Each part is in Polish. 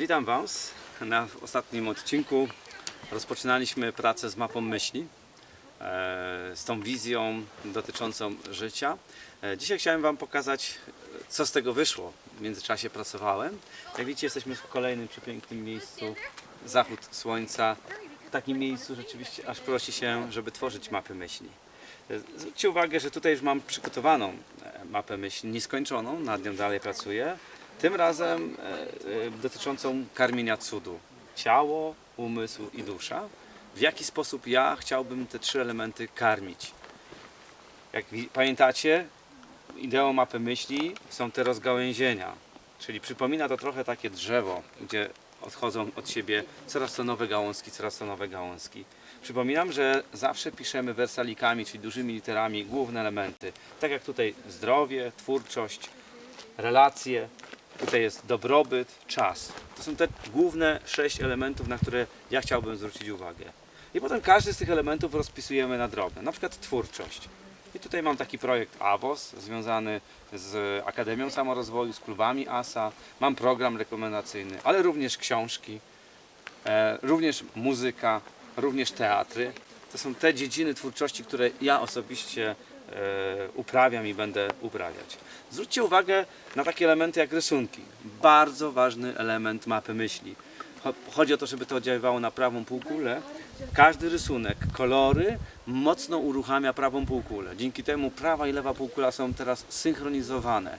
Witam Was. Na ostatnim odcinku rozpoczynaliśmy pracę z mapą myśli, e, z tą wizją dotyczącą życia. E, Dzisiaj chciałem Wam pokazać, co z tego wyszło. W międzyczasie pracowałem. Jak widzicie, jesteśmy w kolejnym przepięknym miejscu. Zachód słońca. W takim miejscu rzeczywiście aż prosi się, żeby tworzyć mapy myśli. E, Zwróćcie uwagę, że tutaj już mam przygotowaną mapę myśli, nieskończoną, nad nią dalej pracuję. Tym razem e, e, dotyczącą karmienia cudu. Ciało, umysł i dusza. W jaki sposób ja chciałbym te trzy elementy karmić. Jak pamiętacie, ideą mapy myśli są te rozgałęzienia. Czyli przypomina to trochę takie drzewo, gdzie odchodzą od siebie coraz to nowe gałązki, coraz to nowe gałązki. Przypominam, że zawsze piszemy wersalikami, czyli dużymi literami, główne elementy. Tak jak tutaj zdrowie, twórczość, relacje, tutaj jest dobrobyt, czas. To są te główne sześć elementów, na które ja chciałbym zwrócić uwagę. I potem każdy z tych elementów rozpisujemy na drobne. Na przykład twórczość. I tutaj mam taki projekt AWOS związany z Akademią Samorozwoju, z klubami ASA. Mam program rekomendacyjny, ale również książki, e, również muzyka, również teatry. To są te dziedziny twórczości, które ja osobiście uprawiam i będę uprawiać. Zwróćcie uwagę na takie elementy jak rysunki. Bardzo ważny element mapy myśli. Cho- Chodzi o to, żeby to oddziaływało na prawą półkulę. Każdy rysunek, kolory mocno uruchamia prawą półkulę. Dzięki temu prawa i lewa półkula są teraz synchronizowane.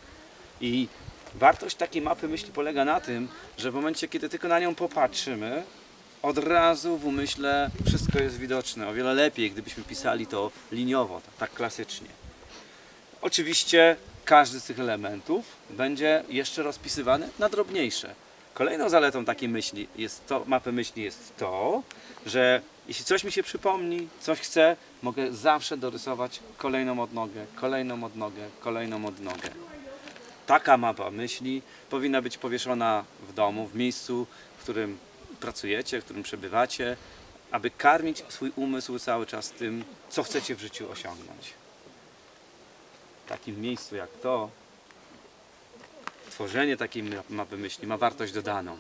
I wartość takiej mapy myśli polega na tym, że w momencie, kiedy tylko na nią popatrzymy, od razu w umyśle wszystko jest widoczne. O wiele lepiej, gdybyśmy pisali to liniowo, tak, tak klasycznie. Oczywiście każdy z tych elementów będzie jeszcze rozpisywany na drobniejsze. Kolejną zaletą takiej myśli jest to, mapy myśli jest to, że jeśli coś mi się przypomni, coś chcę, mogę zawsze dorysować kolejną odnogę, kolejną odnogę, kolejną odnogę. Taka mapa myśli powinna być powieszona w domu, w miejscu, w którym pracujecie, w którym przebywacie, aby karmić swój umysł cały czas tym, co chcecie w życiu osiągnąć. W takim miejscu jak to, tworzenie takiej ma- mapy myśli ma wartość dodaną.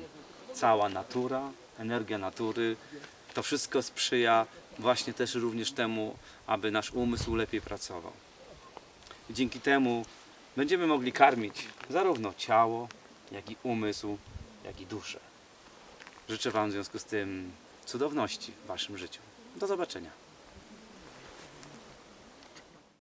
Cała natura, energia natury, to wszystko sprzyja właśnie też również temu, aby nasz umysł lepiej pracował. I dzięki temu będziemy mogli karmić zarówno ciało, jak i umysł, jak i duszę. Życzę Wam w związku z tym cudowności w Waszym życiu. Do zobaczenia.